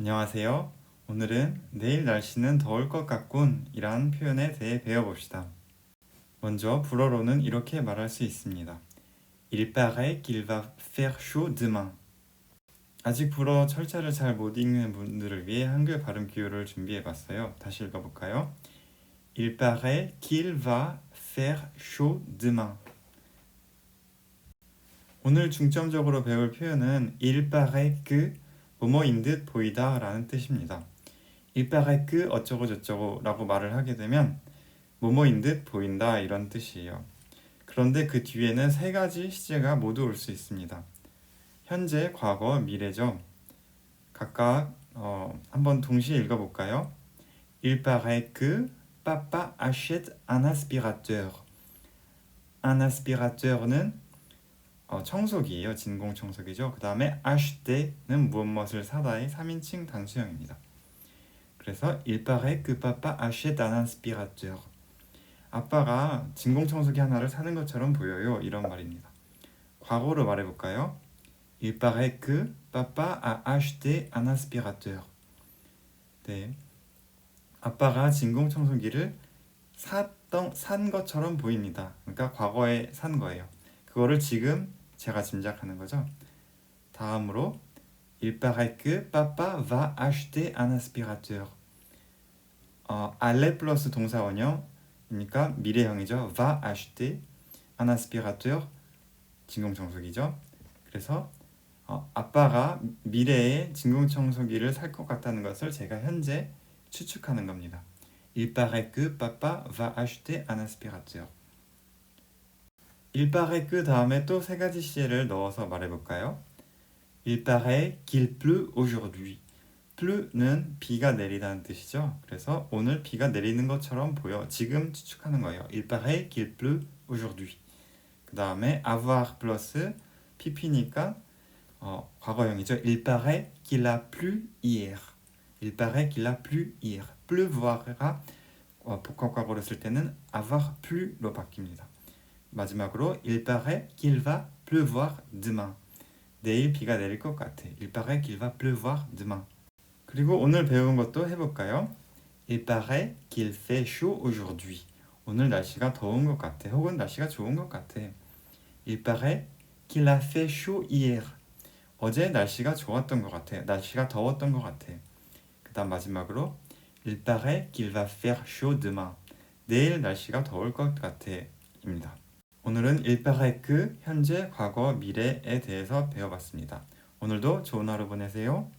안녕하세요. 오늘은 내일 날씨는 더울 것 같군 이란 표현에 대해 배워봅시다. 먼저 불어로는 이렇게 말할 수 있습니다. Il paraît qu'il va faire chaud demain. 아직 불어 철자를 잘 못 읽는 분들을 위해 한글 발음 기호를 준비해 봤어요. 다시 읽어볼까요? Il paraît qu'il va faire chaud demain. 오늘 중점적으로 배울 표현은 il paraît que 뭐뭐인 듯 보이다 라는 뜻입니다. il paraît que 어쩌고 저쩌고 라고 말을 하게 되면 뭐뭐인 듯 보인다 이런 뜻이에요. 그런데 그 뒤에는 세 가지 시제가 모두 올 수 있습니다. 현재, 과거, 미래죠. 각각 어, 한번 동시에 읽어볼까요? Il paraît que papa achète un aspirateur. un aspirateur는 어, 청소기예요. 진공 청소기죠. 그 다음에 acheter는 무엇 무엇을 사다의 3인칭 단수형입니다. 그래서 il paraît que papa achète un aspirateur. 아빠가 진공 청소기 하나를 사는 것처럼 보여요. 이런 말입니다. 과거로 말해볼까요? Il paraît que papa a acheté un aspirateur. 네. 아빠가 진공 청소기를 샀던 산 것처럼 보입니다. 그러니까 과거에 산 거예요. 그거를 지금 제가 짐작하는 거죠. 다음으로 Il paraît que papa va acheter un aspirateur. 어, aller 플러스 동사 원형이니까 미래형이죠. va acheter un aspirateur 진공 청소기죠. 그래서 어, 아빠가 미래에 진공 청소기를 살 것 같다는 것을 제가 현재 추측하는 겁니다. Il paraît que papa va acheter un aspirateur. Il paraît que 다음에 또 세 가지 시제를 넣어서 말해볼까요? Il paraît qu'il pleut aujourd'hui. pleu는 비가 내리다는 뜻이죠. 그래서 오늘 비가 내리는 것처럼 보여. 지금 추측하는 거예요. Il paraît qu'il pleut aujourd'hui. 그 다음에 avoir 플러스 pp니까 어, 과거형이죠. Il paraît qu'il a plu hier. Il paraît qu'il a plu hier. pleuvoir가 어, 복합 과거를 쓸 때는 avoir plu로 바뀝니다. 마지막으로 il paraît qu'il va pleuvoir demain. 내일 비가 내릴 것 같아. Il paraît qu'il va pleuvoir demain. 그리고 오늘 배운 것도 해볼까요? Il paraît qu'il fait chaud aujourd'hui. 오늘 날씨가 더운 것 같아. 혹은 날씨가 좋은 것 같아. Il paraît qu'il a fait chaud hier. 어제 날씨가 좋았던 것 같아. 날씨가 더웠던 것 같아. 그다음 마지막으로 Il paraît qu'il va faire chaud demain. 내일 날씨가 더울 것 같아.입니다. 오늘은 que 현재, 과거, 미래에 대해서 배워봤습니다. 오늘도 좋은 하루 보내세요.